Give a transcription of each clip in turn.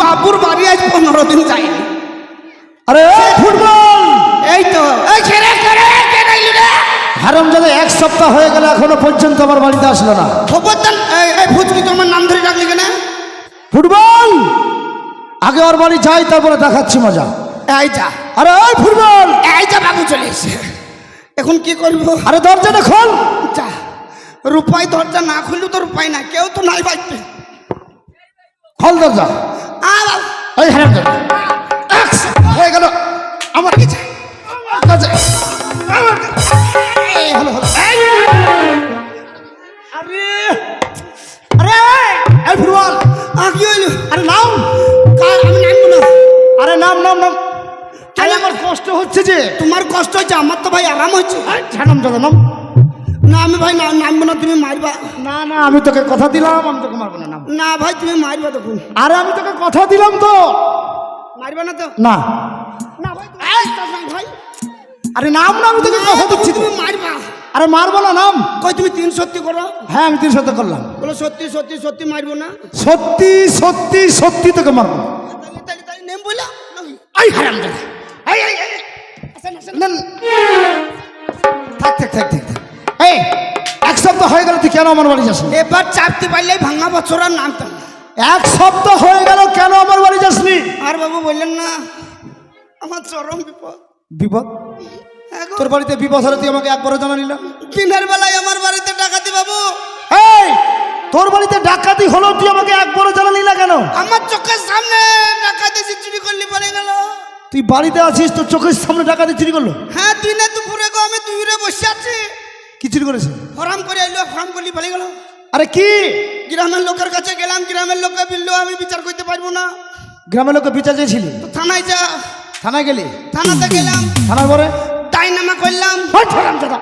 বাবুর বাড়ি আজ পনেরো দিন যায়নি। আরে ফুটবল! এই তো। হারাম যাদের এক সপ্তাহ হয়ে গেল এখনও পর্যন্ত আমার বাড়িতে আসলো না। খবরদার এই এই ফুচকি তোমার নাম ধরে ডাকলি কেন? ফুটবল! আগে ওর বাড়ি যাই তারপরে দেখাচ্ছি মজা। এই যা। আরে ওই ফুটবল! এই যা বাবু চলে এসে এখন কি করব? আরে দরজাটা খোল। যা। রূপাই দরজা না খুললেও তো রূপাই না কেউ তো নাই বাঁচবে খোল দরজা। বাবু হারাম হয়ে গেল। আমার কাছে। কাছে। আমার। হলো হলো। আরে! আরে! এই ফুটবল! কি হইল আরে নাম! কার আমি নামবো না আরে নাম নাম নাম। আমার কষ্ট হচ্ছে যে তোমার কষ্ট হচ্ছে আমার তো ভাই আরাম হচ্ছে। এই, হারাম দাদা নাম। না আমি ভাই না নামবো না তুমি মারবা। না না আমি তোকে কথা দিলাম আমি তোকে মারবো না না ভাই তুমি মারবা তখন। আরে আমি তোকে কথা দিলাম তো। মারবা না তো। না। না ভাই ভাই। আরে নাম না আমি তোকে কথা দিচ্ছি। তুমি মারবা। আরে মারবো না নাম। কই তুমি তিন সত্যি করো? হ্যাঁ আমি তিন সাথে করলাম। বলো সত্যি সত্যি সত্যি মারবো না? সত্যি সত্যি সত্যি তোকে মারবো। তাহলে তাহলে নেম বললা এই হারাম দাদা এই এই আসেন আসেন। সপ্তাহ হয়ে গেল তুই কেন আমার বাড়ি যাস এবার চাপতে পারলেই ভাঙা বছর আর নামতাম না। এক সপ্তাহ হয়ে গেল কেন আমার বাড়ি যাসনি আর বাবু বললেন না আমার চরম বিপদ। বিপদ? এখন তোর বাড়িতে বিপদ হলে তুই আমাকে একবারও জানালি না? দিনের বেলায় আমার বাড়িতে ডাকাতি বাবু। এই তোর বাড়িতে ডাকাতি হলো তুই আমাকে একবারও জানালি না কেন? আমার চোখের সামনে ডাকাতি চুরি করলি পড়ে গেল। তুই বাড়িতে আছিস তোর চোখের সামনে ডাকাতি চুরি করল? হ্যাঁ তুই দিনে দুপুরে গো আমি দুপুরে বসে আছি। কি করেছে। ফরাম করে এলো ফরাম করলি পড়ে গেল। আরে কি? গ্রামের লোকের কাছে গেলাম গ্রামের লোককে বলল আমি বিচার করতে পারব না। গ্রামের লোককে বিচার চেয়েছিলি? তো থানায় যা। থানায় গেলি? থানাতে গেলাম। থানার পরে? ডাইনামা করলাম। ঠেলাম দাদা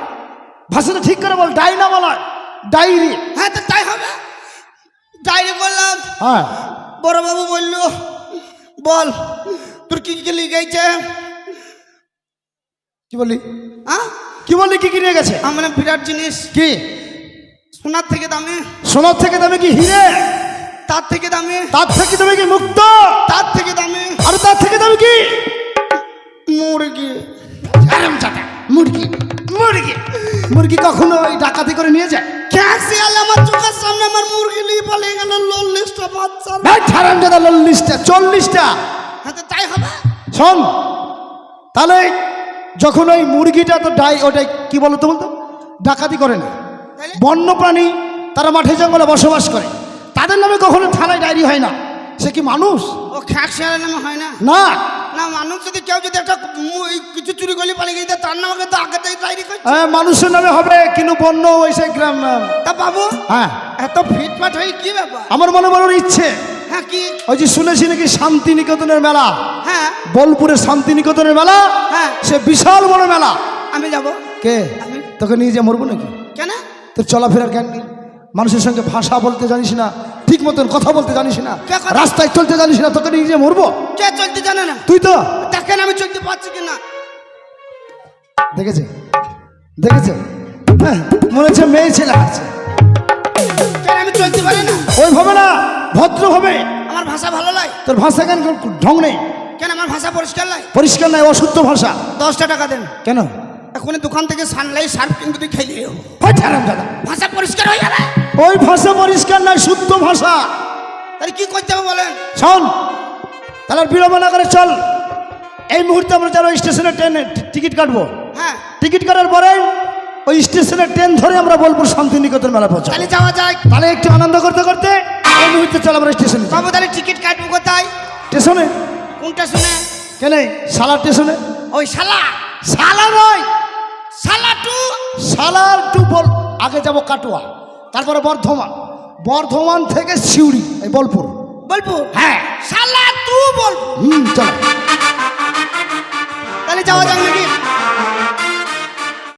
ভাষাটা ঠিক করে বল ডাইনা বলা ডাইরি। হ্যাঁ তো তাই হবে। ডাইরি করলাম। হ্যাঁ। বড়বাবু বলল বল তোর কি কি লিখেছে? কি বললি? হ্যাঁ কি বললি? কি কিনে গেছে? আমার বিরাট জিনিস। কি? সোনার থেকে দামি। সোনার থেকে দামে কি হিরে? তার থেকে দামি। তার থেকে দামে কি মুক্ত? তার থেকে দামি। আর তার থেকে দামে কি? মুরগি। আরাম চাটা মুরগি মুরগি। মুরগি কখনো ওই ডাকাতি করে নিয়ে যায়? ক্যাসি আলে আমার চোখের সামনে আমার মুরগি নিয়ে পালিয়ে গেল লল্লিশটা বাচ্চা। ভাই ছাড়াম দাদা চল্লিশটা চল্লিশটা। হ্যাঁ তাই হবে? শোন তাহলে যখন ওই মুরগিটা তো ডাই ওটাই কি বলো তো বলতো? ডাকাতি করে না। বন্য প্রাণী তারা মাঠে জঙ্গলে বসবাস করে। তাদের নামে কখনো থানায় ডায়েরি হয় না। সে কি মানুষ? ও খ্যাঁকসি আলে নামে হয় না? না। না মানুষ যদি কেউ যদি একটা কিছু চুরি করলে পালিয়ে গেছে তার নামে তো আগে ডায়েরি করছে। হ্যাঁ, মানুষের নামে হবে কিন্তু বন্য ওই সে গ্রাম তা বাবু হ্যাঁ। এত ফিটফাট হয়ে কি ব্যাপার? আমার মনে মনে ইচ্ছে। হ্যাঁ কি? ওই যে শুনেছি নাকি শান্তিনিকেতনের মেলা? হ্যাঁ। বোলপুরের শান্তিনিকেতনের মেলা? হ্যাঁ। সে বিশাল বড় মেলা। আমি যাব। কে? আমি? তোকে নিয়ে যে মরবো নাকি? কেন? তোর চলাফেরার জ্ঞান নেই। মানুষের সঙ্গে ভাষা বলতে জানিস না ঠিক মতন কথা বলতে জানিস না রাস্তায় চলতে জানিস না তোকে নিয়ে যে মরবো? কে চলতে জানে না? তুই তো? দেখেন আমি চলতে পারছি কিনা। দেখেছে? দেখেছে? হ্যাঁ, মনে হচ্ছে মেয়ে ছেলে হাঁটছে। কেন আমি চলতে পারি না? ওইভাবে না। ভদ্র হবে। আমার ভাষা ভালো লাগে তোর ভাষা কেন ঢং নেই? কেন আমার ভাষা পরিষ্কার লাগে পরিষ্কার নাই অশুদ্ধ ভাষা। দশটা টাকা দেন। কেন? এখন দোকান থেকে সানলাইট সার্ফ কিনতে তুই ওই ছাড়াম দাদা ভাষা পরিষ্কার হয়ে যাবে ওই ভাষা পরিষ্কার নাই শুদ্ধ ভাষা। তাহলে কি করতে হবে বলেন? শোন তাহলে বিলম্ব না করে চল। এই মুহূর্তে আমরা যারা স্টেশনে ট্রেনে টিকিট কাটবো হ্যাঁ। টিকিট কাটার পরে ওই স্টেশনের ট্রেন ধরে আমরা বোলপুর শান্তিনিকেতন মেলা পৌঁছাবো। তাহলে যাওয়া যায় তাহলে একটু আনন্দ করতে করতে মুহূর্তে চল আমরা স্টেশনে। বাবু তাহলে টিকিট কাটবো কোথায়? স্টেশনে? কোনটা শুনে? কেন সালার স্টেশনে? ওই শালা! সালা নয় শালা টু! সালার টু বল আগে যাব কাটোয়া তারপরে বর্ধমান। বর্ধমান থেকে সিউড়ি এই বোলপুর। বলব হ্যাঁ। শালা টু বলব হুম চল। তাহলে যাওয়া নাকি